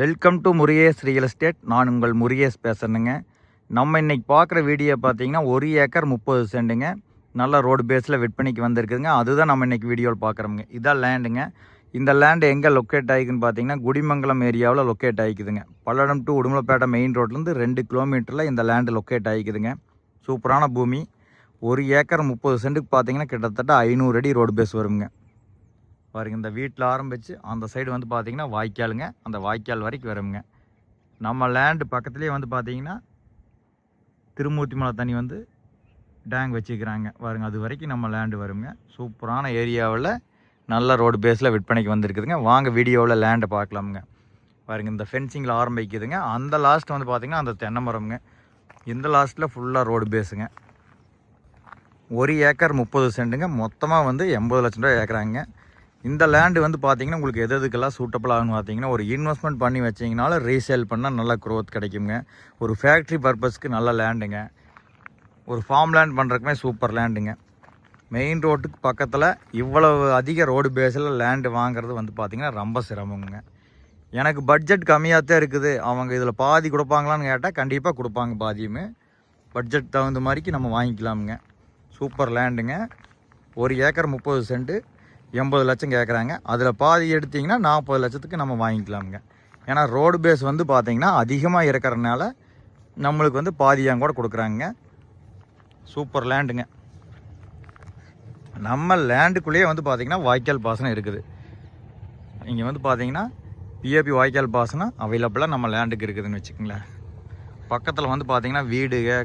Welcome to Murugesh real estate நான் உங்கள் முருகேஷ் பேசுகிறேங்க நம்ம இன்றைக்கி பார்க்குற வீடியோ பார்த்தீங்கன்னா ஒரு ஏக்கர் முப்பது சென்ட்டுங்க நல்ல ரோடு பேஸில் விற்பனைக்கு வந்திருக்குதுங்க. அதுதான் நம்ம இன்றைக்கி வீடியோவில் பார்க்குறோங்க இதான் லேண்டுங்க இந்த லேண்டு எங்கே லொக்கேட் ஆகிக்குன்னு பார்த்தீங்கன்னா குடிமங்கலம் ஏரியாவில் லொக்கேட் ஆகிக்குதுங்க. பல்லடம் டு உடுமலைப்பேட்டை மெயின் ரோட்லேருந்து ரெண்டு கிலோமீட்டரில் இந்த லேண்டு லொக்கேட் ஆகிக்குதுங்க. சூப்பரான பூமி. ஒரு ஏக்கர் முப்பது சென்ட்டுக்கு பார்த்தீங்கன்னா கிட்டத்தட்ட ஐநூறு அடி ரோடு பேஸ் வருங்க. பாருங்க இந்த வீட்டில் ஆரம்பித்து அந்த சைடு வந்து பார்த்தீங்கன்னா வாய்க்காலுங்க. அந்த வாய்க்கால் வரைக்கும் வருங்க. நம்ம லேண்டு பக்கத்துலேயே வந்து பார்த்தீங்கன்னா திருமூர்த்தி மலை தண்ணி வந்து டேங் வச்சுக்கிறாங்க. பாருங்க அது வரைக்கும் நம்ம லேண்டு வருங்க. சூப்பரான ஏரியாவில் நல்ல ரோடு பேஸில் விற்பனைக்கு வந்துருக்குதுங்க. வாங்க வீடியோவில் லேண்டை பார்க்கலாமுங்க. பாருங்க இந்த ஃபென்சிங்கில் ஆரம்பிக்குதுங்க. அந்த லாஸ்ட் வந்து பார்த்திங்கன்னா அந்த தென்னை மரம்ங்க. இந்த லாஸ்ட்டில் ஃபுல்லாக ரோடு பேஸுங்க ஒரு ஏக்கர் முப்பது சென்ட்டுங்க. மொத்தமாக வந்து எண்பது லட்சம் ரூபா ஏக்கறாங்க. இந்த லேண்டு வந்து பார்த்தீங்கன்னா உங்களுக்கு எது எதுக்கெல்லாம் சூட்டபிள் ஆகும்னு பார்த்தீங்கன்னா ஒரு இன்வெஸ்ட்மெண்ட் பண்ணி வச்சிங்கனாலும் ரீசேல் பண்ணால் நல்ல க்ரோத் கிடைக்குங்க. ஒரு ஃபேக்ட்ரி பர்பஸ்க்கு நல்ல லேண்டுங்க ஒரு ஃபார்ம் லேண்ட் பண்ணுறதுக்குமே சூப்பர் லேண்டுங்க மெயின் ரோட்டுக்கு பக்கத்தில் இவ்வளவு அதிக ரோடு பேஸில் லேண்டு வாங்குறது வந்து பார்த்திங்கன்னா ரொம்ப சிரமங்க. எனக்கு பட்ஜெட் கம்மியாக தான் இருக்குது. அவங்க இதில் பாதி கொடுப்பாங்களான்னு கேட்டால் கண்டிப்பாக கொடுப்பாங்க பாதியுமே. பட்ஜெட் தகுந்த மாதிரிக்கு நம்ம வாங்கிக்கலாமுங்க. சூப்பர் லேண்டுங்க ஒரு ஏக்கர் முப்பது சென்ட்டு எண்பது லட்சம் கேட்குறாங்க அதில் பாதி எடுத்திங்கன்னா நாற்பது லட்சத்துக்கு நம்ம வாங்கிக்கலாமுங்க. ஏன்னா ரோடு பேஸ் வந்து பார்த்திங்கன்னா அதிகமாக இருக்கிறனால நம்மளுக்கு வந்து பாதியாக கூட கொடுக்குறாங்க. சூப்பர் லேண்டுங்க நம்ம லேண்டுக்குள்ளேயே வந்து பார்த்திங்கன்னா வாய்க்கால் பாசனம் இருக்குது. இங்கே வந்து பார்த்திங்கன்னா பிஏபி வாய்க்கால் பாசனம் அவைலபிளாக நம்ம லேண்டுக்கு இருக்குதுன்னு வச்சுக்கோங்களேன். பக்கத்தில் வந்து பார்த்திங்கன்னா வீடுக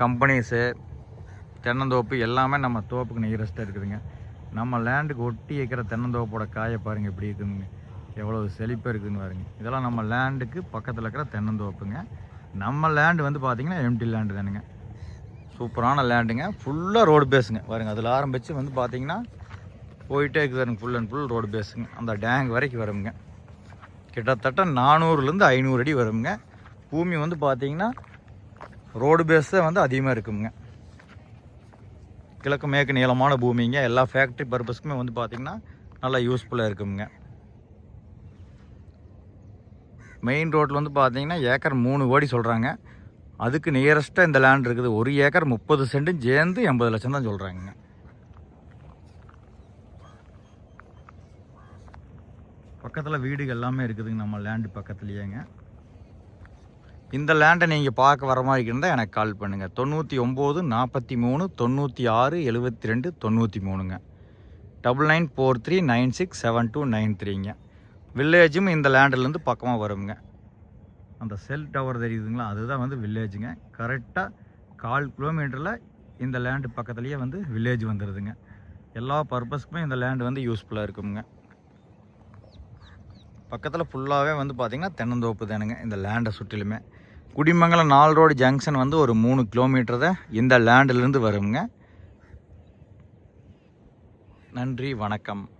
கம்பெனிஸு தென்னந்தோப்பு எல்லாமே நம்ம தோப்புக்கு நியரஸ்ட்டாக இருக்குதுங்க. நம்ம லேண்டுக்கு ஒட்டி வைக்கிற தென்னந்தோப்போட காயை பாருங்கள் எப்படி இருக்குதுங்க. எவ்வளோ செழிப்பாக இருக்குதுன்னு பாருங்க. இதெல்லாம் நம்ம லேண்டுக்கு பக்கத்தில் இருக்கிற தென்னந்தோப்புங்க. நம்ம லேண்டு வந்து பார்த்திங்கன்னா எம்டி லேண்டு தானுங்க. சூப்பரான லேண்டுங்க ஃபுல்லாக ரோடு பேஸுங்க பாருங்கள் அதில் ஆரம்பித்து வந்து பார்த்திங்கன்னா போயிட்டே இருக்குதுங்க ஃபுல் அண்ட் ஃபுல் ரோடு பேஸுங்க அந்த டேங்கு வரைக்கும் வருங்க. கிட்டத்தட்ட நானூறுலேருந்து ஐநூறு அடி வருங்க. பூமி வந்து பார்த்திங்கன்னா ரோடு பேஸ் தான் வந்து அதிகமாக இருக்குங்க. கிழக்கு மேற்கு நீளமான பூமிங்க. எல்லா ஃபேக்ட்ரி பர்பஸ்க்குமே வந்து பார்த்திங்கன்னா நல்லா யூஸ்ஃபுல்லாக இருக்குங்க. மெயின் ரோட்டில் வந்து பார்த்தீங்கன்னா ஏக்கர் மூணு கோடி சொல்கிறாங்க அதுக்கு நியரஸ்ட்டாக இந்த லேண்ட் இருக்குது. ஒரு ஏக்கர் முப்பது சென்ட்டும் சேர்ந்து எண்பது லட்சம் தான் சொல்கிறாங்க பக்கத்தில் வீடுகள் எல்லாமே இருக்குதுங்க நம்ம லேண்டு பக்கத்துலேயேங்க. இந்த லேண்டை நீங்கள் பார்க்க வர மாதிரி இருந்தால் எனக்கு கால் பண்ணுங்கள் தொண்ணூற்றி ஒம்பது நாற்பத்தி மூணு தொண்ணூற்றி ஆறு எழுபத்தி ரெண்டு தொண்ணூற்றி மூணுங்க. Double nine four three nine six seven two nine த்ரீங்க. வில்லேஜும் இந்த லேண்டிலேருந்து பக்கமாக வருங்க. அந்த செல் டவர் தெரியுதுங்களா? அதுதான் வந்து வில்லேஜுங்க கரெக்டாக கால் கிலோமீட்டரில் இந்த லேண்டு பக்கத்துலேயே வந்து வில்லேஜ் வந்துடுதுங்க எல்லா பர்பஸ்க்குமே இந்த லேண்டு வந்து யூஸ்ஃபுல்லாக இருக்குங்க. பக்கத்தில் ஃபுல்லாகவே வந்து பார்த்திங்கன்னா தென்னந்தோப்பு தானுங்க இந்த லேண்டை சுற்றிலுமே. குடிமங்கலம் நாலு ரோடு ஜங்ஷன் வந்து ஒரு மூணு கிலோமீட்டர் தான். இந்த லேண்டிலேருந்து வருங்க. நன்றி வணக்கம்.